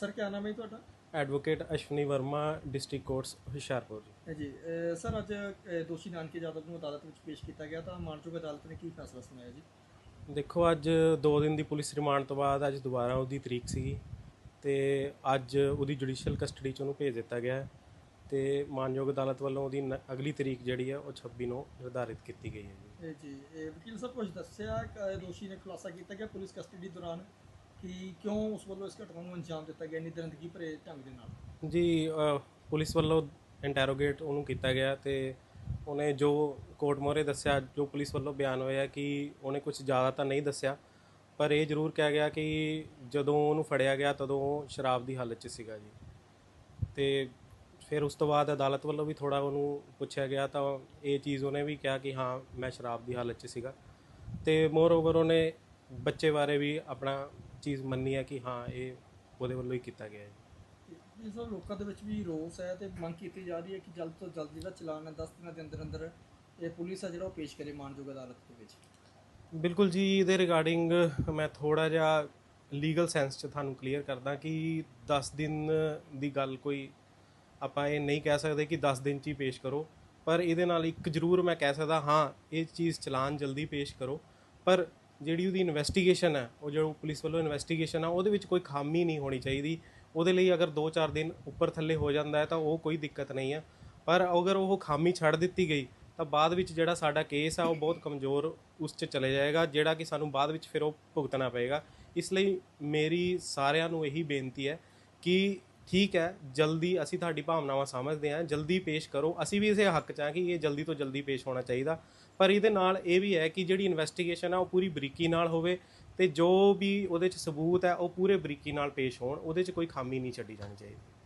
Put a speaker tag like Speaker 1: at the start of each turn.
Speaker 1: Sir ਕੀ ਨਾਮ ਹੈ ਤੁਹਾਡਾ?
Speaker 2: Advocate Ashwani Verma district courts Hoshiarpur ji.
Speaker 1: Sir ਅੱਜ ਦੋਸ਼ੀ ਨਾਨਕੀ ਯਾਦਵ ਨੂੰ ਅਦਾਲਤ ਵਿੱਚ ਪੇਸ਼ ਕੀਤਾ ਗਿਆ ਤਾਂ ਮਾਨਯੋਗ ਅਦਾਲਤ ਨੇ ਕੀ ਫੈਸਲਾ ਸੁਣਾਇਆ ਜੀ?
Speaker 2: ਦੇਖੋ ਅੱਜ 2 ਦਿਨ ਦੀ ਪੁਲਿਸ ਰਿਮਾਂਡ ਤੋਂ ਬਾਅਦ ਅੱਜ ਦੁਬਾਰਾ ਉਹਦੀ ਤਰੀਕ ਸੀਗੀ ਤੇ ਅੱਜ ਉਹਦੀ ਜੁਡੀਸ਼ੀਅਲ ਕਸਟਡੀ ਚ ਉਹਨੂੰ ਭੇਜ ਦਿੱਤਾ ਗਿਆ ਤੇ ਮਾਨਯੋਗ ਅਦਾਲਤ ਵੱਲੋਂ ਉਹਦੀ ਅਗਲੀ ਤਰੀਕ ਜਿਹੜੀ ਹੈ ਉਹ 26 ਨੂੰ ਨਿਰਧਾਰਿਤ ਕੀਤੀ ਗਈ ਹੈ ਜੀ।
Speaker 1: ਜੀ ਇਹ ਵਕੀਲ ਸਾਹਿਬ ਕੁਝ ਦੱਸਿਆ ਕਿ ਦੋਸ਼ੀ ਨੇ ਖੁਲਾਸਾ ਕੀਤਾ ਕਿ ਪੁਲਿਸ ਕਸਟਡੀ ਦੌਰਾਨ ਕਿ ਕਿਉਂ ਉਸ ਵੱਲੋਂ ਇਸ ਘਟਨਾ ਨੂੰ ਅੰਜਾਮ ਦਿੱਤਾ ਗਿਆ, ਇੰਨੀ ਦਰਿੰਦਗੀ ਭਰੇ ਢੰਗ ਦੇ ਨਾਲ?
Speaker 2: ਜੀ ਪੁਲਿਸ ਵੱਲੋਂ ਇੰਟਰੋਗੇਟ ਉਹਨੂੰ ਕੀਤਾ ਗਿਆ ਤੇ ਉਹਨੇ ਜੋ ਕੋਰਟ ਮੋਰੇ ਦੱਸਿਆ, ਜੋ ਪੁਲਿਸ ਵੱਲੋਂ ਬਿਆਨ ਹੋਇਆ ਕਿ ਉਹਨੇ ਕੁਝ ਜ਼ਿਆਦਾ ਤਾਂ ਨਹੀਂ ਦੱਸਿਆ, ਪਰ ਇਹ ਜ਼ਰੂਰ ਕਿਹਾ ਗਿਆ ਕਿ ਜਦੋਂ ਉਹਨੂੰ ਫੜਿਆ ਗਿਆ ਤਦੋਂ ਉਹ ਸ਼ਰਾਬ ਦੀ ਹਾਲਤ 'ਚ ਸੀਗਾ ਜੀ। ਤੇ ਫਿਰ ਉਸ ਤੋਂ ਬਾਅਦ ਅਦਾਲਤ ਵੱਲੋਂ ਵੀ ਥੋੜਾ ਉਹਨੂੰ ਪੁੱਛਿਆ ਗਿਆ ਤਾਂ ਇਹ ਚੀਜ਼ ਉਹਨੇ ਵੀ ਕਿਹਾ ਕਿ ਹਾਂ, ਮੈਂ ਸ਼ਰਾਬ ਦੀ ਹਾਲਤ 'ਚ ਸੀਗਾ। ਤੇ ਮੋਰ ਓਵਰ ਉਹਨੇ ਬੱਚੇ ਬਾਰੇ ਵੀ ਆਪਣਾ ਚੀਜ਼ ਮੰਨੀ ਹੈ ਕਿ ਹਾਂ ਇਹ ਉਹਦੇ ਵੱਲੋਂ ਹੀ ਕੀਤਾ ਗਿਆ ਹੈ।
Speaker 1: ਇਹ ਸਰ ਲੋਕਾਂ ਦੇ ਵਿੱਚ ਵੀ ਰੋਸ ਹੈ ਤੇ ਮੰਗ ਕੀਤੀ ਜਾ ਰਹੀ ਹੈ ਕਿ ਜਲਦ ਤੋਂ ਜਲਦ ਜਿਹੜਾ ਚਲਾਨ ਹੈ 10 ਦਿਨਾਂ ਦੇ ਅੰਦਰ ਅੰਦਰ ਇਹ ਪੁਲਿਸ ਆ ਜਿਹੜਾ ਉਹ ਪੇਸ਼ ਕਰੇ ਮਾਨਯੋਗ ਅਦਾਲਤ ਦੇ ਵਿੱਚ।
Speaker 2: ਬਿਲਕੁਲ ਜੀ ਇਹਦੇ ਰਿਗਾਰਡਿੰਗ ਮੈਂ ਥੋੜਾ ਜਿਹਾ ਲੀਗਲ ਸੈਂਸ ਚ ਤੁਹਾਨੂੰ ਕਲੀਅਰ ਕਰਦਾ ਕਿ 10 ਦਿਨ ਦੀ ਗੱਲ ਕੋਈ ਆਪਾਂ ਇਹ ਨਹੀਂ ਕਹਿ ਸਕਦੇ ਕਿ 10 ਦਿਨ ਚ ਹੀ ਪੇਸ਼ ਕਰੋ ਪਰ ਇਹਦੇ ਨਾਲ ਇੱਕ ਜ਼ਰੂਰ ਮੈਂ ਕਹਿ ਸਕਦਾ ਹਾਂ ਇਹ ਚੀਜ਼ ਚਲਾਨ ਜਲਦੀ ਪੇਸ਼ ਕਰੋ ਪਰ ਜਿਹੜੀ ਉਹਦੀ ਇਨਵੈਸਟੀਗੇਸ਼ਨ ਹੈ, ਉਹ ਜੋ ਪੁਲਿਸ ਵੱਲੋਂ ਇਨਵੈਸਟੀਗੇਸ਼ਨ ਆ, ਉਹਦੇ ਵਿੱਚ ਕੋਈ ਖਾਮੀ ਨਹੀਂ ਹੋਣੀ ਚਾਹੀਦੀ। ਉਹਦੇ ਲਈ ਅਗਰ 2-4 ਦਿਨ ਉੱਪਰ ਥੱਲੇ ਹੋ ਜਾਂਦਾ ਹੈ, ਤਾਂ ਉਹ ਕੋਈ ਦਿੱਕਤ ਨਹੀਂ ਹੈ ਪਰ ਅਗਰ ਉਹ ਖਾਮੀ ਛੱਡ ਦਿੱਤੀ ਗਈ, ਤਾਂ ਬਾਅਦ ਵਿੱਚ ਜਿਹੜਾ ਸਾਡਾ ਕੇਸ ਆ, ਉਹ ਬਹੁਤ ਕਮਜ਼ੋਰ ਉਸ 'ਚ ਚਲੇ ਜਾਏਗਾ, ਜਿਹੜਾ ਕਿ ਸਾਨੂੰ ਬਾਅਦ ਵਿੱਚ ਫਿਰ ਉਹ ਭੁਗਤਣਾ ਪਏਗਾ। ਇਸ ਲਈ ਮੇਰੀ ਸਾਰਿਆਂ ਨੂੰ ਇਹੀ ਬੇਨਤੀ ਹੈ ਕਿ ਠੀਕ ਹੈ, ਜਲਦੀ ਅਸੀਂ ਤੁਹਾਡੀ ਭਾਵਨਾਵਾਂ ਸਮਝਦੇ ਹਾਂ, ਜਲਦੀ ਪੇਸ਼ ਕਰੋ। ਅਸੀਂ ਵੀ ਇਸੇ ਹੱਕ 'ਚ ਹਾਂ ਕਿ ਇਹ ਜਲਦੀ ਤੋਂ ਜਲਦੀ ਪੇਸ਼ ਹੋਣਾ ਚਾਹੀਦਾ। ਪਰ ਇਹਦੇ ਨਾਲ ਇਹ ਵੀ ਹੈ ਕਿ ਜਿਹੜੀ ਇਨਵੈਸਟੀਗੇਸ਼ਨ ਆ, ਉਹ ਪੂਰੀ ਬਰੀਕੀ ਨਾਲ ਹੋਵੇ ਤੇ ਜੋ ਵੀ ਉਹਦੇ 'ਚ ਸਬੂਤ ਹੈ, ਉਹ ਪੂਰੇ ਬਰੀਕੀ ਨਾਲ ਪੇਸ਼ ਹੋਣ। ਉਹਦੇ 'ਚ ਕੋਈ ਖਾਮੀ ਨਹੀਂ ਛੱਡੀ ਜਾਣੀ ਚਾਹੀਦੀ।